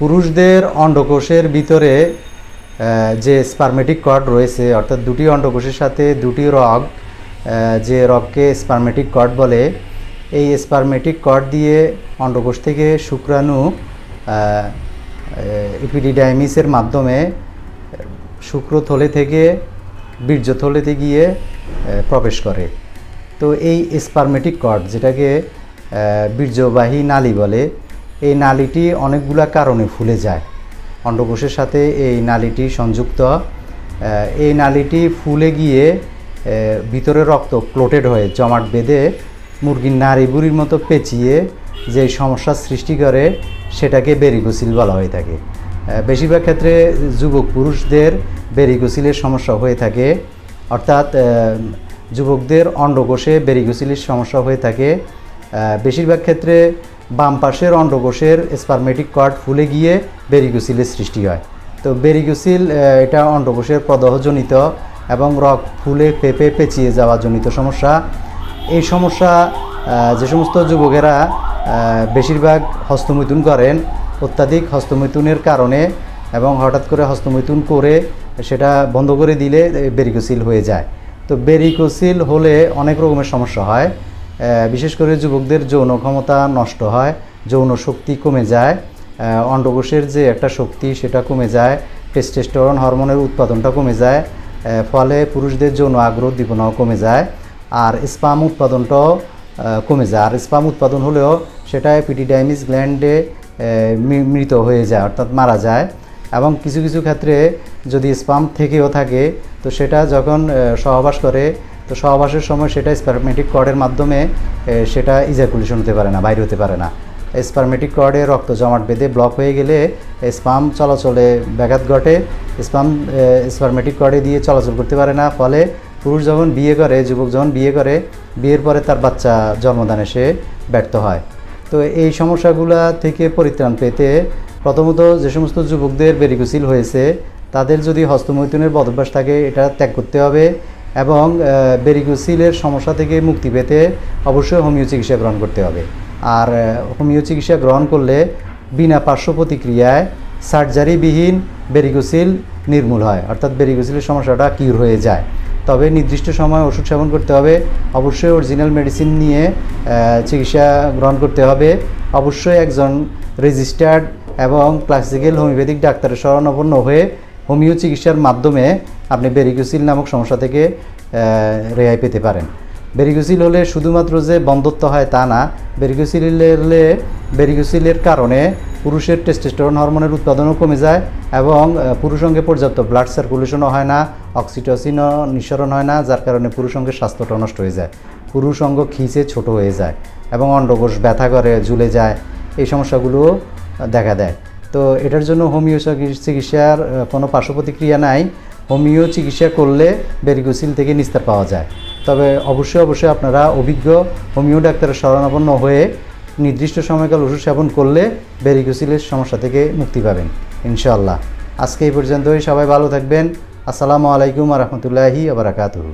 পুরুষদের অন্ডকোষের ভিতরে যে স্পারমেটিক কর্ড রয়েছে, অর্থাৎ দুটি অন্ডকোষের সাথে দুটি রগ যে রগকে স্পার্মেটিক কর্ড বলে, এই স্পারমেটিক কর্ড দিয়ে অন্ডকোষ থেকে শুক্রাণু ইপিডিডাইমিসের মাধ্যমে শুক্রথলে থেকে বীর্যথলেতে গিয়ে প্রবেশ করে। তো এই স্পারমেটিক কর্ড যেটাকে বীর্যবাহী নালী বলে এই নালীটি অনেকগুলা কারণে ফুলে যায়। অন্ডকোষের সাথে এই নালীটি সংযুক্ত। এই নালীটি ফুলে গিয়ে ভিতরে রক্ত ক্লোটেড হয়ে জমাট বেঁধে মুরগির নাড়ি বুড়ির মতো পেঁচিয়ে যে সমস্যার সৃষ্টি করে, সেটাকে বেরিগোসিল বলা হয়ে থাকে। বেশিরভাগ ক্ষেত্রে যুবক পুরুষদের বেরিগোসিলের সমস্যা হয়ে থাকে। অর্থাৎ যুবকদের অন্ডকোষে বেরিগোসিলের সমস্যা হয়ে থাকে। বেশিরভাগ ক্ষেত্রে বাম পাশের অন্ডকোষের স্পারমেটিক কর্ড ফুলে গিয়ে বেরিগোসিলের সৃষ্টি হয়। তো বেরিগোসিল এটা অন্ডকোষের প্রদহজনিত এবং রক ফুলে পেঁপে পেঁচিয়ে যাওয়া জনিত সমস্যা। এই সমস্যা যে সমস্ত যুবকেরা বেশিরভাগ হস্তমৈথুন করেন, অত্যাধিক হস্তমৈথুনের কারণে এবং হঠাৎ করে হস্তমৈথুন করে সেটা বন্ধ করে দিলে বেরিকোসিল হয়ে যায়। তো বেরিকোসিল হলে অনেক রকমের সমস্যা হয়। বিশেষ করে যুবকদের যৌন ক্ষমতা নষ্ট হয়, যৌন শক্তি কমে যায় অন্ডকোষের যে একটা শক্তি সেটা কমে যায় টেস্টেস্টোরন হরমোনের উৎপাদনটা কমে যায় ফলে পুরুষদের যৌন আগ্রহ উদ্দীপনাও কমে যায়, আর স্পাম উৎপাদনটাও কমে যায়। আর স্পাম উৎপাদন হলেও সেটা এপিডিডাইমিস গ্ল্যান্ডে মৃত হয়ে যায়, অর্থাৎ মারা যায়। এবং কিছু কিছু ক্ষেত্রে যদি স্পাম থেকেও থাকে, তো সেটা যখন সহবাস করে তো সহবাসের সময় সেটা স্পারমেটিক কর্ডের মাধ্যমে সেটা ইজাকুলেশন হতে পারে না, বাইরে হতে পারে না। স্পারমেটিক কর্ডে রক্ত জমাট বেঁধে ব্লক হয়ে গেলে স্পাম চলাচলে ব্যাঘাত ঘটে। স্পাম স্পারমেটিক কর্ডে দিয়ে চলাচল করতে পারে না, ফলে পুরুষ যখন বিয়ে করে, যুবক যখন বিয়ে করে, বিয়ের পরে তার বাচ্চা জন্মদানে সে ব্যর্থ হয়। তো এই সমস্যাগুলা থেকে পরিত্রাণ পেতে প্রথমত যে সমস্ত যুবকদের বেরিকুসিল হয়েছে, তাদের যদি হস্তমৈথুনের বদভ্যাস থাকে, এটা ত্যাগ করতে হবে। এবং বেরিকুসিলের সমস্যা থেকে মুক্তি পেতে অবশ্যই হোমিও চিকিৎসা গ্রহণ করতে হবে। আর হোমিও চিকিৎসা গ্রহণ করলে বিনা পার্শ্ব প্রতিক্রিয়ায় সার্জারিবিহীন বেরিকুসিল নির্মূল হয়। অর্থাৎ বেরিকুসিলের সমস্যাটা কিউর হয়ে যায়। তবে নির্দিষ্ট সময় ওষুধ সেবন করতে হবে। অবশ্যই অরিজিনাল মেডিসিন নিয়ে চিকিৎসা গ্রহণ করতে হবে। অবশ্যই একজন রেজিস্টার্ড এবং ক্লাসিক্যাল হোমিওপ্যাথিক ডাক্তারের শরণাপন্ন হয়ে হোমিও চিকিৎসার মাধ্যমে আপনি বেরিকুসিল নামক সমস্যা থেকে রেহাই পেতে পারেন। বেরিকুসিল হলে শুধুমাত্র যে বন্ধত্ব হয় তা না বেরিকুসিল হলে বেরিকুসিলের কারণে পুরুষের টেস্টোস্টেরন হরমোনের উৎপাদনও কমে যায় এবং আহ, পুরুষঙ্গে পর্যাপ্ত ব্লাড সার্কুলেশনও হয় না অক্সিটোসিনও নিঃসরণ হয় না যার কারণে পুরুষ পুরুষঙ্গের স্বাস্থ্যটা নষ্ট হয়ে যায়। পুরুষ পুরুষঙ্গ খিচে ছোট হয়ে যায় এবং অন্ডকোষ ব্যথা করে ঝুলে যায়। এই সমস্যাগুলো দেখা দেয়। তো এটার জন্য হোমিও চিকিৎসার কোনো পার্শ্ব প্রতিক্রিয়া নাই। হোমিও চিকিৎসা করলে বেরিকুসিল থেকে নিস্তার পাওয়া যায়। তবে অবশ্যই অবশ্যই আপনারা অভিজ্ঞ হোমিও ডাক্তারের শরণাপন্ন হয়ে নির্দিষ্ট সময়কাল ওষুধ সেবন করলে বেরিকুসিলের সমস্যা থেকে মুক্তি পাবেন, ইনশাআল্লাহ। আজকে এই পর্যন্তই। সবাই ভালো থাকবেন। আসসালামু আলাইকুম রহমতুল্লাহি আবরাকাতুহু